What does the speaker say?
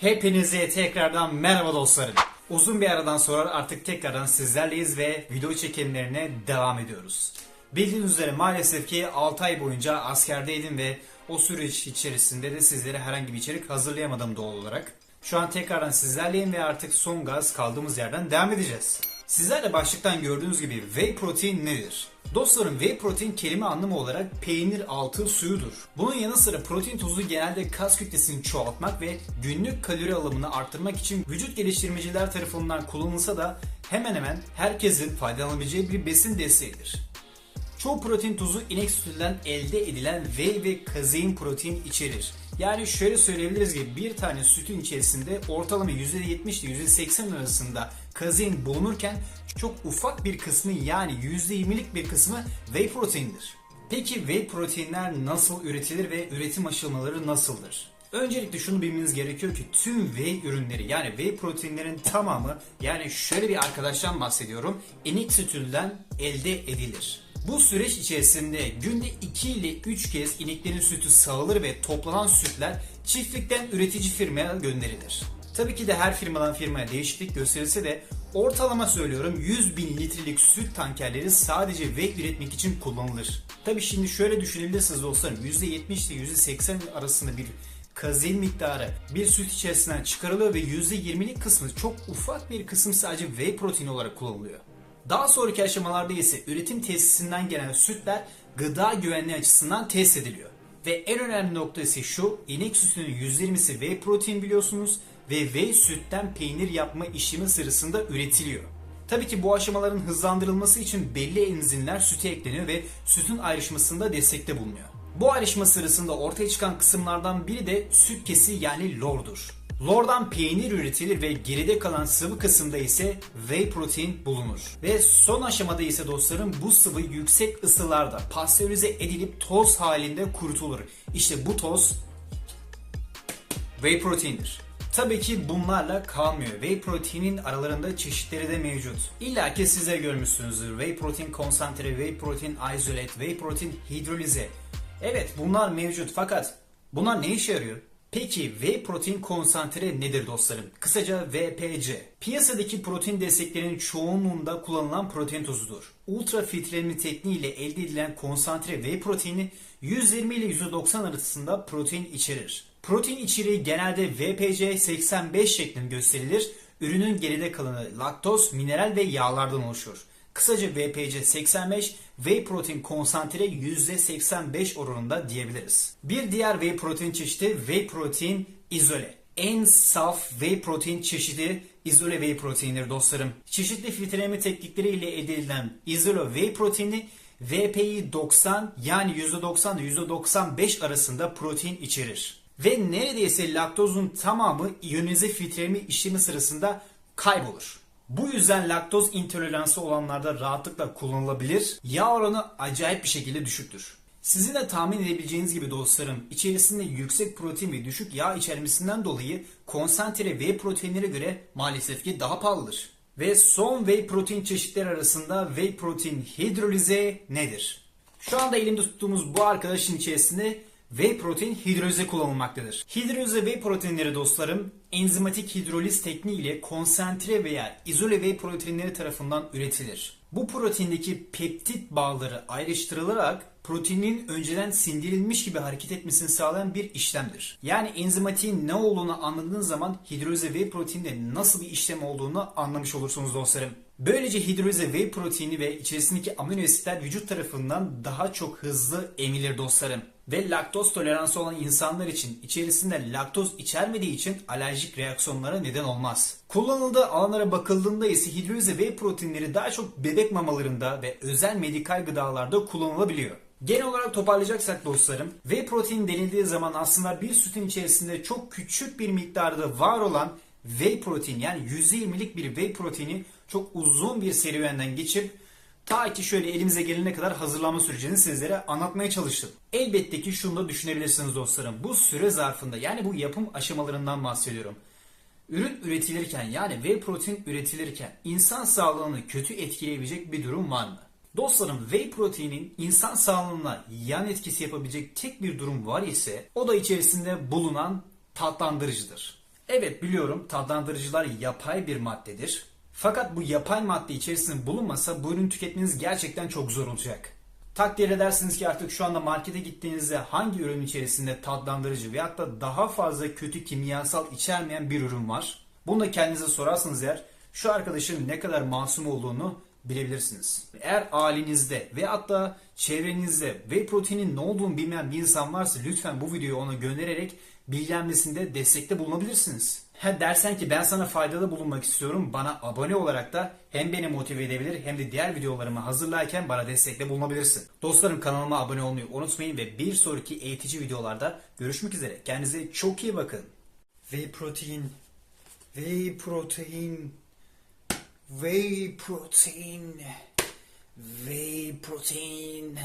Hepinize tekrardan merhaba dostlarım. Uzun bir aradan sonra artık tekrardan sizlerleyiz ve video çekimlerine devam ediyoruz. Bildiğiniz üzere maalesef ki 6 ay boyunca askerdeydim ve o süreç içerisinde de sizlere herhangi bir içerik hazırlayamadım doğal olarak. Şu an tekrardan sizlerleyim ve artık son gaz kaldığımız yerden devam edeceğiz. Sizler de başlıktan gördüğünüz gibi whey protein nedir? Dostlarım whey protein kelime anlamı olarak peynir altı suyudur. Bunun yanı sıra protein tozu genelde kas kütlesini çoğaltmak ve günlük kalori alımını arttırmak için vücut geliştirmeciler tarafından kullanılsa da hemen hemen herkesin faydalanabileceği bir besin desteğidir. Çoğu protein tozu inek sütünden elde edilen whey ve kazein protein içerir. Yani şöyle söyleyebiliriz ki bir tane sütün içerisinde ortalama %70 ile %80 arasında kazein bulunurken çok ufak bir kısmı yani %20'lik bir kısmı whey proteindir. Peki whey proteinler nasıl üretilir ve üretim aşamaları nasıldır? Öncelikle şunu bilmeniz gerekiyor ki tüm whey ürünleri yani whey proteinlerin tamamı yani şöyle bir arkadaştan bahsediyorum inek sütünden elde edilir. Bu süreç içerisinde günde 2 ile 3 kez ineklerin sütü sağılır ve toplanan sütler çiftlikten üretici firmaya gönderilir. Tabii ki de her firmadan firmaya değişiklik gösterilse de ortalama söylüyorum 100 bin litrelik süt tankerleri sadece whey üretmek için kullanılır. Tabii şimdi şöyle düşünebilirsiniz dostlarım %70 ile %80 arasında bir kazein miktarı bir süt içerisinden çıkarılıyor ve %20'lik kısmı çok ufak bir kısım sadece whey proteini olarak kullanılıyor. Daha sonraki aşamalarda ise üretim tesisinden gelen sütler gıda güvenliği açısından test ediliyor. Ve en önemli nokta ise şu, inek sütünün %20'si whey protein biliyorsunuz ve whey sütten peynir yapma işlemi sırasında üretiliyor. Tabii ki bu aşamaların hızlandırılması için belli enzimler süte ekleniyor ve sütün ayrışmasında destekte bulunuyor. Bu ayrışma sırasında ortaya çıkan kısımlardan biri de süt kesi yani lordur. Lordan peynir üretilir ve geride kalan sıvı kısımda ise whey protein bulunur. Ve son aşamada ise dostlarım bu sıvı yüksek ısılarda pastörize edilip toz halinde kurutulur. İşte bu toz whey proteindir. Tabii ki bunlarla kalmıyor. Whey proteinin aralarında çeşitleri de mevcut. İlla ki siz de görmüşsünüzdür. Whey protein konsantre, whey protein isolate, whey protein hidrolize. Evet bunlar mevcut fakat bunlar ne işe yarıyor? Peki whey protein konsantre nedir dostlarım? Kısaca VPC. Piyasadaki protein desteklerinin çoğunluğunda kullanılan protein tozudur. Ultra filtreleme tekniğiyle elde edilen konsantre whey proteini 120 ile 190 arasında protein içerir. Protein içeriği genelde VPC 85 şeklinde gösterilir. Ürünün geride kalanı laktoz, mineral ve yağlardan oluşur. Kısaca VPC 85, whey protein konsantre %85 oranında diyebiliriz. Bir diğer whey protein çeşidi whey protein izole. En saf whey protein çeşidi izole whey proteinleri dostlarım. Çeşitli filtreleme teknikleri ile elde edilen izole whey proteini VPI 90 yani %90 ile %95 arasında protein içerir. Ve neredeyse laktozun tamamı iyonize filtreleme işlemi sırasında kaybolur. Bu yüzden laktoz intoleransı olanlarda rahatlıkla kullanılabilir. Yağ oranı acayip bir şekilde düşüktür. Sizin de tahmin edebileceğiniz gibi dostlarım içerisinde yüksek protein ve düşük yağ içermesinden dolayı konsantre whey proteinlere göre maalesef ki daha pahalıdır. Ve son whey protein çeşitleri arasında whey protein hidrolize nedir? Şu anda elimde tuttuğumuz bu arkadaşın içerisinde whey protein hidrolize kullanılmaktadır. Hidrolize whey proteinleri dostlarım enzimatik hidroliz tekniğiyle konsantre veya izole whey proteinleri tarafından üretilir. Bu proteindeki peptit bağları ayrıştırılarak proteinin önceden sindirilmiş gibi hareket etmesini sağlayan bir işlemdir. Yani enzimatiğin ne olduğunu anladığınız zaman hidrolize whey proteinde nasıl bir işlem olduğunu anlamış olursunuz dostlarım. Böylece hidrolize whey proteini ve içerisindeki amino asitler vücut tarafından daha çok hızlı emilir dostlarım. Ve laktoz toleransı olan insanlar için içerisinde laktoz içermediği için alerjik reaksiyonlara neden olmaz. Kullanıldığı alanlara bakıldığında ise hidrolize whey proteinleri daha çok bebek mamalarında ve özel medikal gıdalarda kullanılabiliyor. Genel olarak toparlayacaksak dostlarım, whey protein denildiği zaman aslında bir sütün içerisinde çok küçük bir miktarda var olan whey protein yani %20'lik bir whey proteini çok uzun bir serüvenden geçip ta ki şöyle elimize gelene kadar hazırlama sürecini sizlere anlatmaya çalıştım. Elbette ki şunu da düşünebilirsiniz dostlarım. Bu süre zarfında yani bu yapım aşamalarından bahsediyorum. Ürün üretilirken yani whey protein üretilirken insan sağlığını kötü etkileyebilecek bir durum var mı? Dostlarım whey proteinin insan sağlığına yan etkisi yapabilecek tek bir durum var ise o da içerisinde bulunan tatlandırıcıdır. Evet biliyorum tatlandırıcılar yapay bir maddedir. Fakat bu yapay madde içerisinde bulunmasa bu ürünü tüketmeniz gerçekten çok zor olacak. Takdir edersiniz ki artık şu anda markete gittiğinizde hangi ürün içerisinde tatlandırıcı veyahut da daha fazla kötü kimyasal içermeyen bir ürün var. Bunu da kendinize sorarsanız eğer şu arkadaşın ne kadar masum olduğunu bilebilirsiniz. Eğer ailenizde veyahut da çevrenizde whey proteinin ne olduğunu bilmeyen bir insan varsa lütfen bu videoyu ona göndererek bilgilenmesinde destekte bulunabilirsiniz. Ha dersen ki ben sana faydalı bulunmak istiyorum. Bana abone olarak da hem beni motive edebilir hem de diğer videolarımı hazırlarken bana destekte bulunabilirsin. Dostlarım kanalıma abone olmayı unutmayın ve bir sonraki eğitici videolarda görüşmek üzere. Kendinize çok iyi bakın. Whey protein, whey protein, whey protein, whey protein.